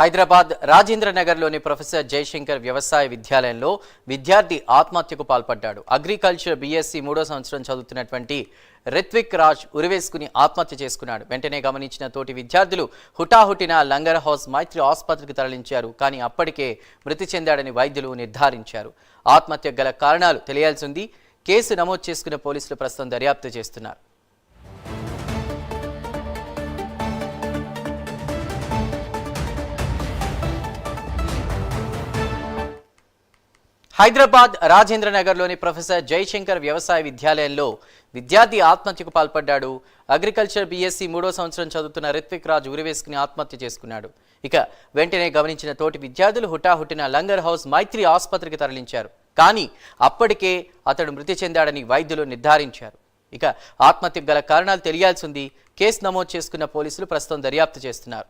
హైదరాబాద్ రాజేంద్ర నగర్లోని ప్రొఫెసర్ జయశంకర్ వ్యవసాయ విద్యాలయంలో విద్యార్థి ఆత్మహత్యకు పాల్పడ్డాడు. అగ్రికల్చర్ బీఎస్సీ మూడో సంవత్సరం చదువుతున్నటువంటి రిత్విక్ రాజ్ ఉరివేసుకుని ఆత్మహత్య చేసుకున్నాడు. వెంటనే గమనించిన తోటి విద్యార్థులు హుటాహుటిన లంగర్ హౌస్ మైత్రి ఆసుపత్రికి తరలించారు. కానీ అప్పటికే మృతి చెందాడని వైద్యులు నిర్ధారించారు. ఆత్మహత్య గల కారణాలు తెలియాల్సి ఉంది. కేసు నమోదు చేసుకున్న పోలీసులు ప్రస్తుతం దర్యాప్తు చేస్తున్నారు. హైదరాబాద్ రాజేంద్ర నగర్లోని ప్రొఫెసర్ జయశంకర్ వ్యవసాయ విద్యాలయంలో విద్యార్థి ఆత్మహత్యకు పాల్పడ్డాడు. అగ్రికల్చర్ బీఎస్సీ మూడో సంవత్సరం చదువుతున్న రిత్విక్ రాజ్ ఉరివేసుకుని ఆత్మహత్య చేసుకున్నాడు. ఇక వెంటనే గమనించిన తోటి విద్యార్థులు హుటాహుటిన లంగర్ హౌస్ మైత్రి ఆసుపత్రికి తరలించారు. కానీ అప్పటికే అతడు మృతి చెందాడని వైద్యులు నిర్ధారించారు. ఇక ఆత్మహత్యకు గల కారణాలు తెలియాల్సింది కేసు నమోదు చేసుకున్న పోలీసులు ప్రస్తుతం దర్యాప్తు చేస్తున్నారు.